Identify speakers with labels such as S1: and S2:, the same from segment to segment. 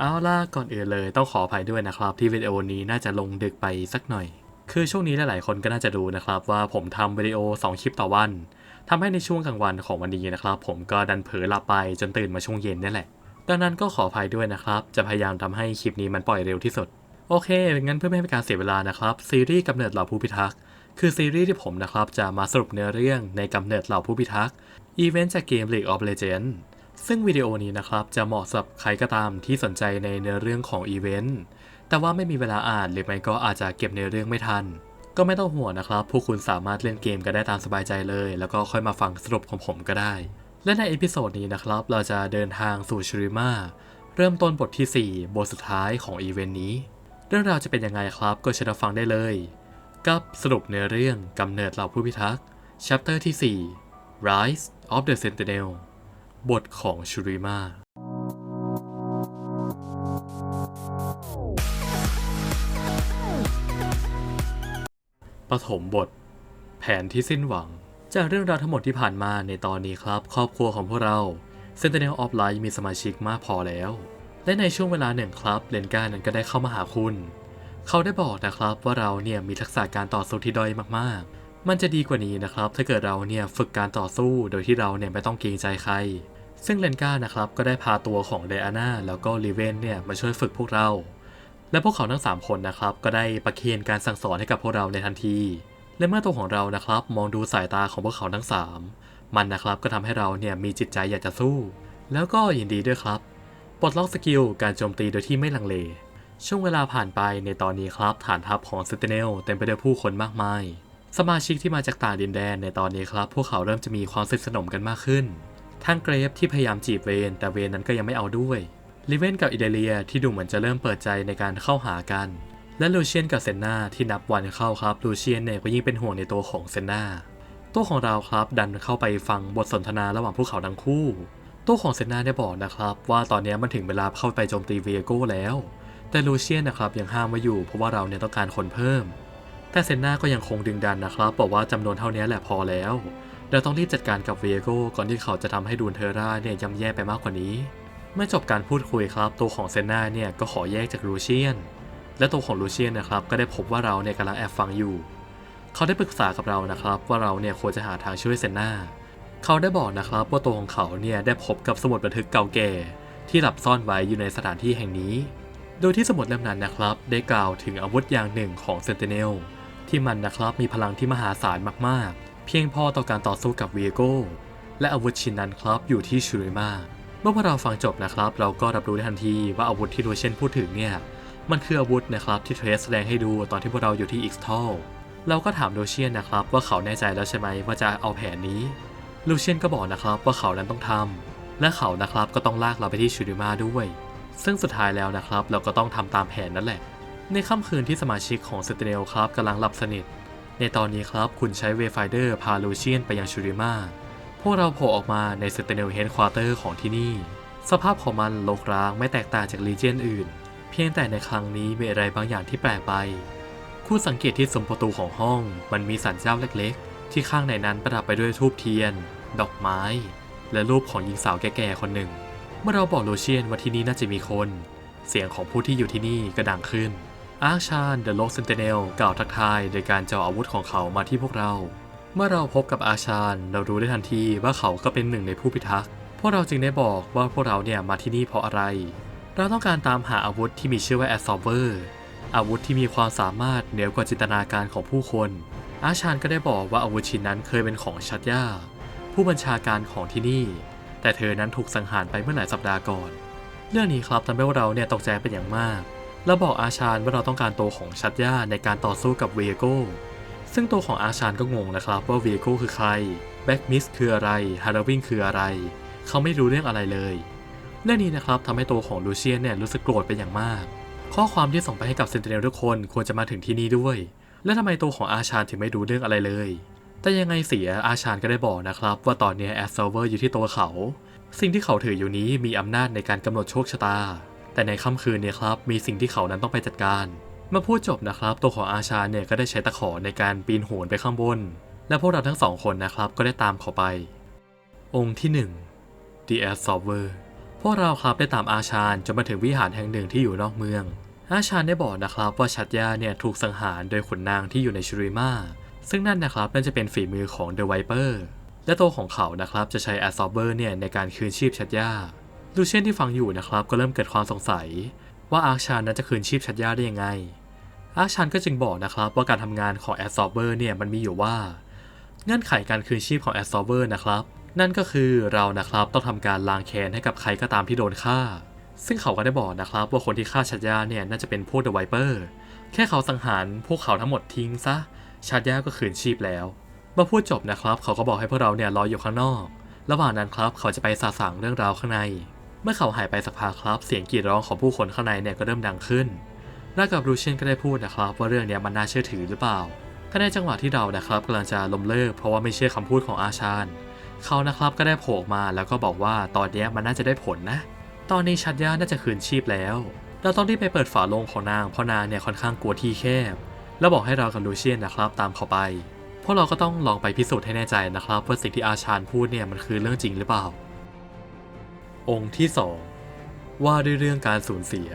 S1: เอาล่ะก่อนอื่นเลยต้องขออภัยด้วยนะครับ ที่วิดีโอนี้น่าจะลงดึกไปสักหน่อย คือช่วงนี้หลายๆคนก็น่าจะดูนะครับ ว่าผมทำวิดีโอ 2 คลิปต่อวันทำให้ในช่วงกลางวันของวันนี้นะครับ ผมก็ดันเผลอหลับไปจนตื่นมาช่วงเย็นนี่แหละ ดังนั้นก็ขออภัยด้วยนะครับ จะพยายามทำให้คลิปนี้มันปล่อยเร็วที่สุด โอเคงั้นเพื่อไม่ให้เป็นการเสียเวลานะครับซีรีส์กำเนิดเหล่าผู้พิทักษ์คือซีรีส์ที่ผมนะครับจะมาสรุปเนื้อเรื่องในกำเนิดเหล่าผู้พิทักษ์อีเวนต์จากเกม League of Legends ซึ่งวิดีโอนี้นะครับจะเหมาะสำหรับใครก็ตามที่สนใจในเนื้อเรื่องของอีเวนต์แต่ว่าไม่มีเวลาอ่านหรือไม่ก็อาจจะเก็บเนื้อเรื่องไม่ทัน ก็ไม่ต้องห่วงนะครับ พวกคุณสามารถเล่นเกมกันได้ตามสบายใจเลย แล้วก็ค่อยมาฟังสรุปของผมก็ได้ และในเอพิโซดนี้นะครับ เราจะเดินทางสู่ชูริมาเริ่มต้นบทที่ 4 บทสุดท้ายของอีเวนต์นี้ เรื่องราวจะเป็นยังไงครับ ก็เชิญฟังได้เลย กับสรุปเนื้อเรื่องกำเนิดเหล่าผู้พิทักษ์ chapter ที่ 4 Rise of the Sentinel บทของชูริมาปฐมบท แผนที่สิ้นหวัง จากเรื่องราวทั้งหมดที่ผ่านมาในตอนนี้ครับ ครอบครัวของพวกเรา Sentinel of Light มีสมาชิกมากพอแล้ว และในช่วงเวลาหนึ่งครับเลนก้านั้นก็ได้เข้ามาหาคุณ เขาได้บอกนะครับว่าเราเนี่ยมีทักษะการต่อสู้ที่ด้อยมากๆ มันจะดีกว่านี้นะครับ ถ้าเกิดเราเนี่ยฝึกการต่อสู้โดยที่เราเนี่ยไม่ต้องเกรงใจใคร ซึ่งเลนกานะครับก็ได้พาตัวของไดอาน่าแล้วก็ลิเวนเนี่ยมาช่วยฝึกพวกเรา และพวกเขาทั้ง 3 คนนะครับก็ได้ประเคนการสั่งสอนให้กับพวกเราในทันที และเมื่อตัวของเรานะครับมองดูสายตาของพวกเขาทั้ง 3 มันนะครับก็ทำให้เราเนี่ยมีจิตใจอยากจะสู้ แล้วก็ยินดีด้วยครับปลดล็อกสกิลการโจมตีโดยที่ไม่ลังเล ช่วงเวลาผ่านไปในตอนนี้ครับ ฐานทัพของ Sentinel เต็มไปด้วยผู้คนมากมาย สมาชิกที่มาจากต่างดินแดนในตอนนี้ครับ พวกเขาเริ่มจะมีความสนิทสนมกันมากขึ้น ทั้งเกรฟที่พยายามจีบเวนแต่เวนนั้นก็ยังไม่เอาด้วยลิเวนกับอิเดเลียที่ดูเหมือนจะเริ่มเปิดใจในการเข้าหากัน และลูเชียนกับเซนนาที่นับวันเข้าครับลูเชียนเนี่ยก็ยิ่งเป็นห่วงในตัวของเซนนาตัวของเราครับดันเข้าไปฟังบทสนทนาระหว่างพวกเขาทั้งคู่ ตัวของเซนนาได้บอกนะครับ ว่าตอนนี้มันถึงเวลาเข้าไปโจมตีเวียโก้แล้ว แต่ลูเชียนนะครับยังห้ามไว้อยู่เพราะว่าเราเนี่ยต้องการคนเพิ่ม แต่เซนนาก็ยังคงดึงดันนะครับ บอกว่าจำนวนเท่านี้แหละพอแล้ว เราต้องรีบจัดการกับเวียโก้ก่อนที่เขาจะทำให้ดูนเทอร่าเนี่ยย่ำแย่ไปมากกว่านี้ เมื่อจบการพูดคุยครับ ตัวของเซนนาเนี่ยก็ขอแยกจากลูเชียน และตัวของลูเชียนนะครับก็ได้พบว่าเราเนี่ยกำลังแอบฟังอยู่ เขาได้ปรึกษากับเรานะครับ ว่าเราเนี่ยควรจะหาทางช่วยเซนนาเขาได้บอกนะครับว่าตัวของเขาเนี่ยได้พบกับสมุดบันทึกเก่าแก่ ที่หลับซ่อนไว้อยู่ในสถานที่แห่งนี้ โดยที่สมุดเล่มนั้นนะครับ ได้กล่าวถึงอาวุธอย่างหนึ่งของเซนติเนลที่มันนะครับมีพลังที่มหาศาลมากๆ เพียงพอต่อการต่อสู้กับเวียโก้และอาวุธชิ้นนั้นครับอยู่ที่ชูริมาเมื่อพวกเราฟังจบนะครับ เราก็รับรู้ได้ทันทีว่าอาวุธที่โดยเช่นพูดถึงเนี่ยมันคืออาวุธนะครับที่เทรสแสดงให้ดูตอนที่พวกเราอยู่ที่อิกทอลเราก็ถามโดเชียนนะครับว่าเขาแน่ใจแล้วใช่ไหมว่าจะเอาแผนนี้ลูเชียนก็บอกนะครับว่าเขานั้นต้องทำและเขานะครับก็ต้องลากเราไปที่ชูริมาด้วย ซึ่งสุดท้ายแล้วนะครับ เราก็ต้องทำตามแผนนั่นแหละ ในค่ำคืนที่สมาชิกของเซตเนลครับกำลังหลับสนิท ในตอนนี้ครับคุณใช้เวไฟเดอร์พาลูเชียนไปยังชูริมาพวกเราโผล่ออกมาใน Sentinel Headquarter ของที่นี่ สภาพของมันรกร้างไม่แตกต่างจากลีเจียนอื่น เพียงแต่ในครั้งนี้มีอะไรบางอย่างที่แปลกไปคุณสังเกตที่ซุ้มประตูของห้อง มันมีสันเจ้าเล็กๆ ที่ข้างในนั้นประดับไปด้วยทูบเทียน ดอกไม้ และรูปของหญิงสาวแก่ๆคนหนึ่ง เมื่อเราบอกโลเชียนว่าที่นี่น่าจะมีคน เสียงของผู้ที่อยู่ที่นี่ก็ดังขึ้น อาร์ชานเดอะโลกเซนเตเนลกล่าวทักทายโดยการเจาะอาวุธของเขามาที่พวกเรา เมื่อเราพบกับอาชานเรารู้ได้ทันทีว่าเขาก็เป็นหนึ่งในผู้พิทักษ์ พวกเราจึงได้บอกว่าพวกเราเนี่ยมาที่นี่เพราะอะไร เราต้องการตามหาอาวุธที่มีชื่อว่าแอสซอเวอร์ อาวุธที่มีความสามารถเหนือกว่าจินตนาการของผู้คน อาชานก็ได้บอกว่าอาวุธชิ้นนั้นเคยเป็นของชัดย่าผู้บัญชาการของที่นี่ แต่เธอนั้นถูกสังหารไปเมื่อหลายสัปดาห์ก่อน เรื่องนี้ครับทำให้เราเนี่ยตกใจเป็นอย่างมาก เราบอกอาชานว่าเราต้องการตัวของชัดย่าในการต่อสู้กับเวโก้ซึ่งตัวของอาชานก็งงนะครับว่าเวโก้คือใครแบ็กมิสคืออะไรฮาร์วิงคืออะไร เขาไม่รู้เรื่องอะไรเลยเรื่องนี้นะครับทำให้ตัวของลูเชียนเนี่ยรู้สึกโกรธเป็นอย่างมาก ข้อความที่ส่งไปให้กับเซนติเนลทุกคนควรจะมาถึงที่นี่ด้วย และทำไมตัวของอาชานถึงไม่รู้เรื่องอะไรเลย แต่ยังไงเสียอาชานก็ได้บอกนะครับว่าตอนนี้แอสเซเวอร์อยู่ที่ตัวเขา สิ่งที่เขาถืออยู่นี้มีอำนาจในการกำหนดโชคชะตา แต่ในค่ำคืนเนี่ยครับมีสิ่งที่เขานั้นต้องไปจัดการ เมื่อพูดจบนะครับ ตัวของอาชาเนี่ยก็ได้ใช้ตะขอในการปีนโหนไปข้างบน และพวกเราทั้งสองคนนะครับก็ได้ตามเขาไป องค์ที่ 1 The Absolver พวกเราครับได้ตามอาชาญจนมาถึงวิหารแห่งหนึ่งที่อยู่นอกเมือง อาชาญได้บอกนะครับว่าชัดยาเนี่ยถูกสังหารโดยขุนนางที่อยู่ในชูริมาซึ่งนั่นนะครับนั่นจะเป็นฝีมือของเดอะไวเปอร์และตัวของเขานะครับจะใช้แอสซอร์เบอร์เนี่ยในการคืนชีพชัดยา ลูเชียนที่ฟังอยู่นะครับก็เริ่มเกิดความสงสัย ว่าอาร์ชานนั้นจะคืนชีพชัดยาได้ยังไง อาร์ชานก็จึงบอกนะครับว่าการทำงานของแอสซอร์เบอร์เนี่ยมันมีอยู่ว่า เงื่อนไขการคืนชีพของแอสซอร์เบอร์นะครับ นั่นก็คือเรานะครับต้องทำการล้างแค้นให้กับใครก็ตามที่โดนฆ่า ซึ่งเขาก็ได้บอกนะครับว่าคนที่ฆ่าชัดยาเนี่ยน่าจะเป็นพวกเดอะไวเปอร์แค่เขาสังหารพวกเขาทั้งหมดทิ้งซะชัดยาก็คืนชีพแล้วเมื่อพูดจบนะครับ เขาก็บอกให้พวกเราเนี่ยรออยู่ข้างนอก ระหว่างนั้นครับเขาจะไปสาสางเรื่องราวข้างใน มื่อเขาหายไปสักพักครับ เสียงกรีดร้องของผู้คนข้างในเนี่ยก็เริ่มดังขึ้นร่ากับรูเชนก็ได้พูดนะครับ ว่าเรื่องเนี้ยมันน่าเชื่อถือหรือเปล่าก็ในจังหวะที่เรานะครับกำลังจะล้มเลิกเพราะว่าไม่เชื่อคำพูดของอาชาญเขานะครับก็ได้โผล่มาแล้วก็บอกว่าตอนเนี้ยมันน่าจะได้ผลนะ ตอนนี้ชัดย่าน่าจะคืนชีพแล้ว เราต้องรีบไปเปิดฝาโลงของนางเพราะนางเนี่ยค่อนข้างกลัวที่แคบ แล้วบอกให้เรากับลูเชียนนะครับตามเขาไปพวกเราก็ต้องลองไปพิสูจน์ให้แน่ใจนะครับว่าสิ่งที่อาชาญพูดเนี่ยมันคือเรื่องจริงหรือเปล่า องค์ที่สองว่าด้วยเรื่องการสูญเสีย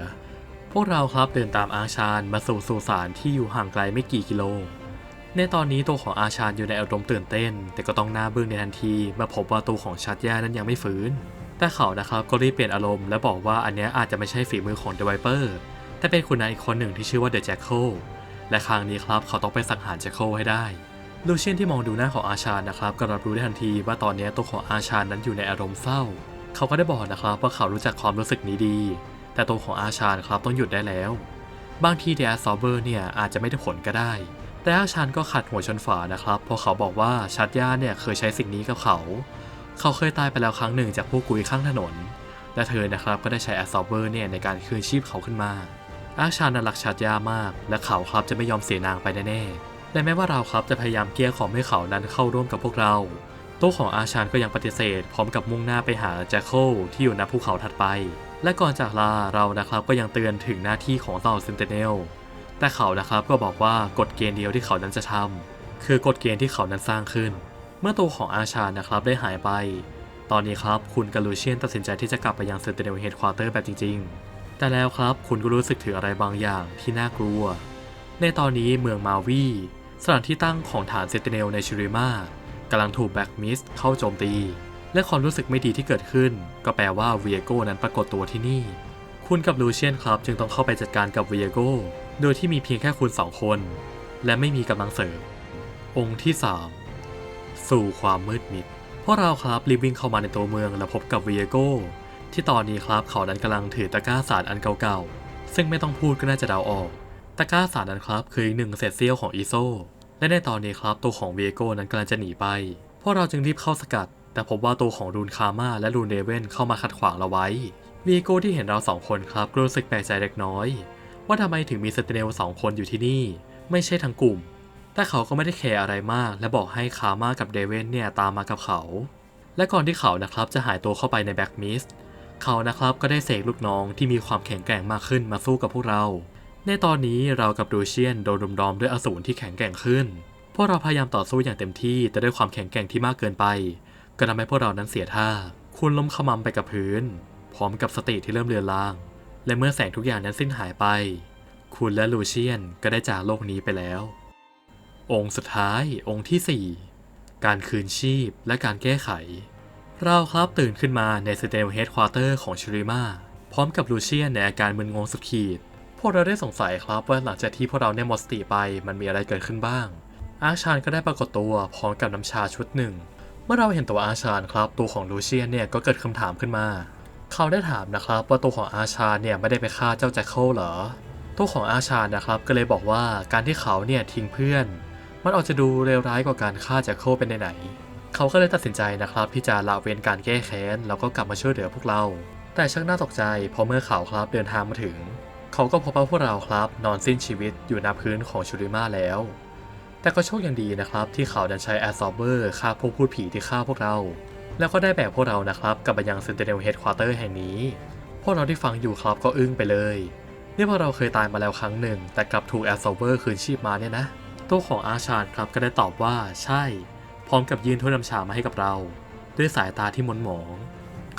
S1: พวกเราครับเดินตามอาชาญมาสู่สุสานที่อยู่ห่างไกลไม่กี่กิโล ในตอนนี้ตัวของอาชาญอยู่ในอารมณ์ตื่นเต้น แต่ก็ต้องหน้าบึ้งในทันทีเมื่อพบว่าตัวของชัดย่านั้นยังไม่ฟื้น แต่เขานะครับก็รีบเปลี่ยนอารมณ์และบอกว่าอันนี้อาจจะไม่ใช่ฝีมือของเดอะไวเปอร์แต่เป็นคุณนายอีกคนหนึ่งที่ชื่อว่าเดอะแจ็คเกิลและครั้งนี้ครับเขาต้องไปสังหารแจ็คเกิลให้ได้ลูเชียนที่มองดูหน้าของอาชาญนะครับก็รับรู้ได้ทันทีว่าตอนนี้ตัวของอาชาญนั้นอยู่ในอารมณ์เศร้า เขาก็ได้บอกนะครับว่าเขารู้จักความรู้สึกนี้ดี แต่ตัวของอาชาญครับต้องหยุดได้แล้ว บางทีเดอะซอเบอร์เนี่ยอาจจะไม่ได้ผลก็ได้ แต่อาชาญก็ขัดหัวชนฝานะครับเพราะเขาบอกว่าชัดย่าเนี่ยเคยใช้สิ่งนี้กับเขา เขาเคยตายไปแล้วครั้งหนึ่งจากผู้กุยข้างถนน และเธอนะครับก็ได้ใช้แอสซอเบอร์เนี่ยในการคืนชีพเขาขึ้นมา อาชานั้นรักชัดย่ามาก และเขาครับจะไม่ยอมเสียนางไปแน่ๆและแม้ว่าเราครับจะพยายามเกลี้ยกล่อมให้เขานั้นเข้าร่วมกับพวกเรา ตัวของอาชานก็ยังปฏิเสธ พร้อมกับมุ่งหน้าไปหาแจ็คโคลที่อยู่ณภูเขาถัดไป และก่อนจากลาเรานะครับก็ยังเตือนถึงหน้าที่ของเหล่าเซนเตเนลแต่เขานะครับก็บอกว่ากฎเกณฑ์เดียวที่เขานั้นจะทำคือกฎเกณฑ์ที่เขานั้นสร้างขึ้น เมื่อตัวของอาชานนะครับได้หายไป ตอนนี้ครับคุณกาลูเชียนตัดสินใจที่จะกลับไปยังเซนเตเนลเฮดควอเตอร์แบบจริง ๆ แต่แล้วครับคุณก็รู้สึกถึงอะไรบางอย่างที่น่ากลัว ในตอนนี้เมืองมาวีสถานที่ตั้งของฐานเซนเตเนลในชูริมา กำลังถูกแบ็กมิสเข้าโจมตี และความรู้สึกไม่ดีที่เกิดขึ้น ก็แปลว่าเวียโก้นั้นปรากฏตัวที่นี่ คุณกับลูเชียนครับจึงต้องเข้าไปจัดการกับเวียโก้โดยที่มีเพียงแค่คุณสองคน และไม่มีกำลังเสริม องค์ที่ 3 สู่ความมืดมิดพวกเราครับรีบวิ่งเข้ามาในตัวเมืองและพบกับเวียโก้ที่ตอนนี้ครับเขานั้นกำลังถือตะกร้าสารอันเก่าๆ ซึ่งไม่ต้องพูดก็น่าจะเดาออก ตะกร้าสารนั้นครับคืออีกหนึ่งเศษเสี้ยวของอีโซ และในตอนนี้ครับตัวของเวียโก้นั้นกำลังจะหนีไป พวกเราจึงรีบเข้าสกัด แต่พบว่าตัวของรูนคาม่าและรูนเดเวนเข้ามาขัดขวางเราไว้เวียโก้ที่เห็นเราสองคนครับก็รู้สึกแปลกใจเล็กน้อย ว่าทำไมถึงมีสเตเนลสองคนอยู่ที่นี่ ไม่ใช่ทั้งกลุ่ม แต่เขาก็ไม่ได้แคร์อะไรมาก และบอกให้คาม่ากับเดเวนเนี่ยตามมากับเขา และก่อนที่เขานะครับจะหายตัวเข้าไปในแบ็กมิสเขานะครับก็ได้เสกลูกน้องที่มีความแข็งแกร่งมากขึ้นมาสู้กับพวกเรา ในตอนนี้เรากับดูเชียนโดนรุมล้อมด้วยอสูรที่แข็งแกร่งขึ้น พวกเราพยายามต่อสู้อย่างเต็มที่แต่ด้วยความแข็งแกร่งที่มากเกินไป ก็ทำให้พวกเรานั้นเสียท่า คุณล้มขมำไปกับพื้น พร้อมกับสติที่เริ่มเลือนลาง และเมื่อแสงทุกอย่างนั้นสิ้นหายไป คุณและลูเชียนก็ได้จากโลกนี้ไปแล้ว องค์สุดท้าย องค์ที่ 4 การคืนชีพและการแก้ไข เราครับตื่นขึ้นมาในสเตลเฮดควอเตอร์ของชูริมาพร้อมกับลูเชียนในอาการมึนงงสุดขีด พวกเราได้สงสัยครับว่าหลังจากที่พวกเราเนี่ยหมดสติไปมันมีอะไรเกิดขึ้นบ้าง อาชานก็ได้ปรากฏตัวพร้อมกับน้ำชาชุดหนึ่ง เมื่อเราเห็นตัวอาชานครับตัวของลูเชียนเนี่ยก็เกิดคำถามขึ้นมา เขาได้ถามนะครับว่าตัวของอาชานเนี่ยไม่ได้ไปฆ่าเจ้าแจ็คเคิลเหรอ ตัวของอาชานนะครับก็เลยบอกว่าการที่เขาเนี่ยทิ้งเพื่อน มันอาจจะดูเลวร้ายกว่าการฆ่าแจ็คเคิลเป็นไหนเขาก็เลยตัดสินใจนะครับที่จะละเว้นการแก้แค้นแล้วก็กลับมาช่วยเหลือพวกเรา แต่ช่างน่าตกใจเพราะเมื่อเขาครับเดินทางมาถึง เขาก็พบว่าพวกเราครับนอนสิ้นชีวิตอยู่ณพื้นของชูริมาแล้ว แต่ก็โชคยังดีนะครับ ที่เขาดันใช้แอสซอร์เบอร์ฆ่าพวกพูดผีที่ฆ่าพวกเรา แล้วก็ได้แบกพวกเรานะครับกลับไปยังเซนเตเนลเฮดควอเตอร์แห่งนี้ พวกเราที่ฟังอยู่ครับก็อึ้งไปเลยนี่พวกเราเคยตายมาแล้วครั้งหนึ่ง แต่กลับถูกแอสซอร์เบอร์คืนชีพมาเนี่ยนะตัวของอาชาญครับก็ได้ตอบว่าใช่ พร้อมกับยื่นถ้วยน้ำชามาให้กับเรา ด้วยสายตาที่มนหมอง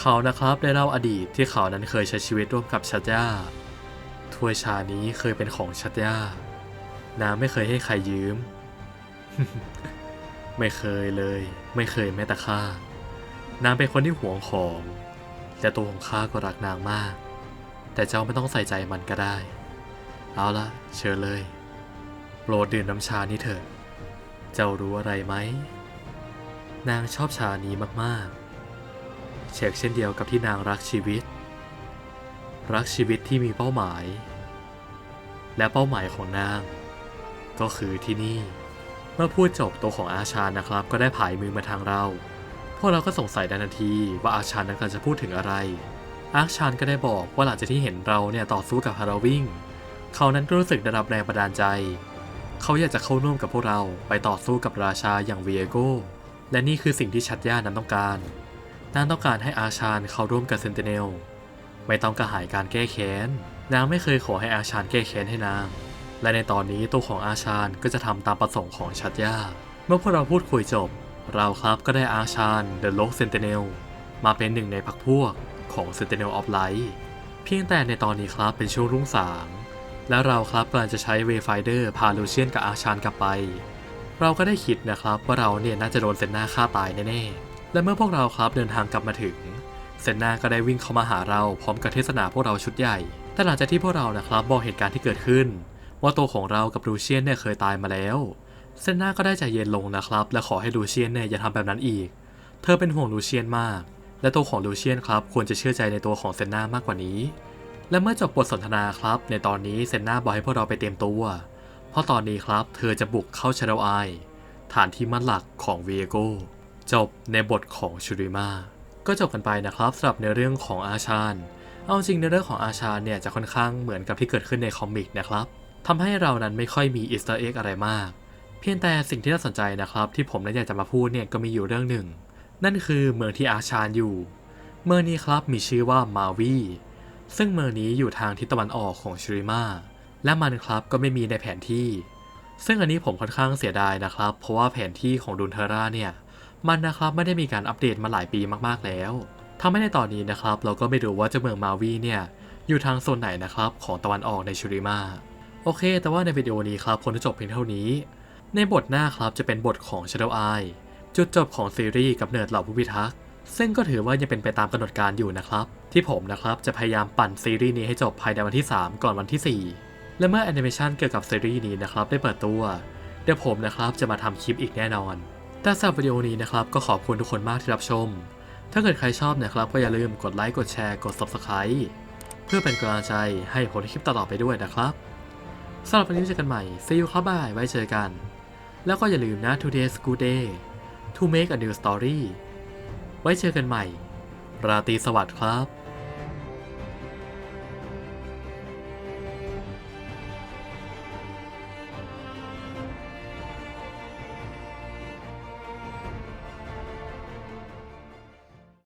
S1: เขานะครับได้เล่าอดีตที่เขานั้นเคยใช้ชีวิตร่วมกับชัดย่า ถ้วยชานี้เคยเป็นของชัดย่านางไม่เคยให้ใครยืม ไม่เคยเลย ไม่เคยแม้แต่ข้านางเป็นคนที่หวงของ และตัวของข้าก็รักนางมาก แต่เจ้าไม่ต้องใส่ใจมันก็ได้ เอาละเชิญเลย โปรดดื่มน้ำชานี้เถอะ เจ้ารู้อะไรไหม นางชอบชานี้มากๆ เชกเช่นเดียวกับที่นางรักชีวิต รักชีวิตที่มีเป้าหมาย และเป้าหมายของนาง ก็คือที่นี่ เมื่อพูดจบตัวของอาชานะครับ ก็ได้ผายมือมาทางเรา พวกเราก็สงสัยทันทีว่าอาชานนั้นกำลังจะพูดถึงอะไร อาชานก็ได้บอกว่าหลังจากที่เห็นเราเนี่ยต่อสู้กับฮาราวิงเขานั้นก็รู้สึกได้รับแรงบันดาลใจ เขาอยากจะเข้าร่วมกับพวกเราไปต่อสู้กับราชาอย่างเวียโกและนี่คือสิ่งที่ชัดย่านั้นต้องการนางต้องการให้อาชานเข้าร่วมกับเซนติเนล ไม่ต้องกระหายการแก้แค้น นางไม่เคยขอให้อาชานแก้แค้นให้นาง และในตอนนี้ตัวของอาชานก็จะทำตามประสงค์ของชัดย่าเมื่อพวกเราพูดคุยจบ เราครับก็ได้อาชานเดอะโลกเซนเติเนลมาเป็นหนึ่งในพรรคพวกของ Sentinel of Light เพียงแต่ในตอนนี้ครับเป็นช่วงรุ่งสางและเราครับกำลังจะใช้เวฟไฟเดอร์พาลูเชียนกับอาชานกลับไป เราก็ได้คิดนะครับว่าเราเนี่ยน่าจะโดนเซนนาฆ่าตายแน่ๆและเมื่อพวกเราครับเดินทางกลับมาถึง เซนนาก็ได้วิ่งเข้ามาหาเราพร้อมกับเทศนาพวกเราชุดใหญ่ แต่หลังจากที่พวกเรานะครับบอกเหตุการณ์ที่เกิดขึ้น ว่าตัวของเรากับลูเชียนเนี่ยเคยตายมาแล้ว เซนนาก็ได้ใจเย็นลงนะครับ และขอให้ลูเชียนเนี่ยอย่าทำแบบนั้นอีก เธอเป็นห่วงลูเชียนมาก และตัวของลูเชียนครับควรจะเชื่อใจในตัวของเซนนามากกว่านี้ และเมื่อจบบทสนทนาครับ ในตอนนี้เซนนาบอกให้พวกเราไปเตรียมตัว เพราะตอนนี้ครับเธอจะบุกเข้าชาด o w ไอฐานที่มั่นหลักของเวียโกจบในบทของชูริมา ก็จบกันไปนะครับสำหรับในเรื่องของอาชานเอาจริงในเรื่องของอาชานเนี่ยจะค่อนข้างเหมือนกับที่เกิดขึ้นในคอมิกนะครับทำให้เรานั้นไม่ค่อยมีอีสตอร์เอ็กอะไรมาก เพียงแต่สิ่งที่น่าสนใจนะครับ ที่ผมนั้นอยากจะมาพูดเนี่ยก็มีอยู่เรื่องหนึ่ง นั่นคือเมืองที่อาชานอยู่ เมืองนี้ครับมีชื่อว่ามาวีซึ่งเมืองนี้อยู่ทางทิศตะวันออกของชูริมาและมันครับก็ไม่มีในแผนที่ ซึ่งอันนี้ผมค่อนข้างเสียดายนะครับ เพราะว่าแผนที่ของดุนเทราเนี่ย มันนะครับไม่ได้มีการอัปเดตมาหลายปีมากๆแล้วทำให้ในตอนนี้นะครับ เราก็ไม่รู้ว่าเจ้าเมืองมาวีเนี่ยอยู่ทางโซนไหนนะครับของตะวันออกในชูริมาโอเค แต่ว่าในวิดีโอนี้ครับคนจะจบเพียงเท่านี้ ในบทหน้าครับจะเป็นบทของ Shadow Eye จุดจบของซีรีส์กับเนิร์ดเหล่าผู้พิทักษ์ซึ่งก็ถือว่ายังเป็นไปตามกำหนดการอยู่นะครับ ที่ผมนะครับจะพยายามปั่นซีรีส์นี้ให้จบภายในวันที่ 3 ก่อนวันที่ 4 และเมื่อแอนิเมชันเกี่ยวกับซีรีส์นี้นะครับได้เปิดตัว เดี๋ยวผมนะครับจะมาทำคลิปอีกแน่นอน แต่สำหรับวิดีโอนี้นะครับก็ขอบคุณทุกคนมากที่รับชม ถ้าเกิดใครชอบนะครับก็อย่าลืมกดไลค์กดแชร์กด Subscribe เพื่อเป็นกำลังใจให้ผมคลิปต่อไปด้วยนะครับสำหรับวันนี้เจอกันใหม่ see you ครับบายไว้เจอกัน แล้วก็อย่าลืมนะ today's good day to make a new story ไว้เจอกันใหม่ ราตรีสวัสดิ์ครับ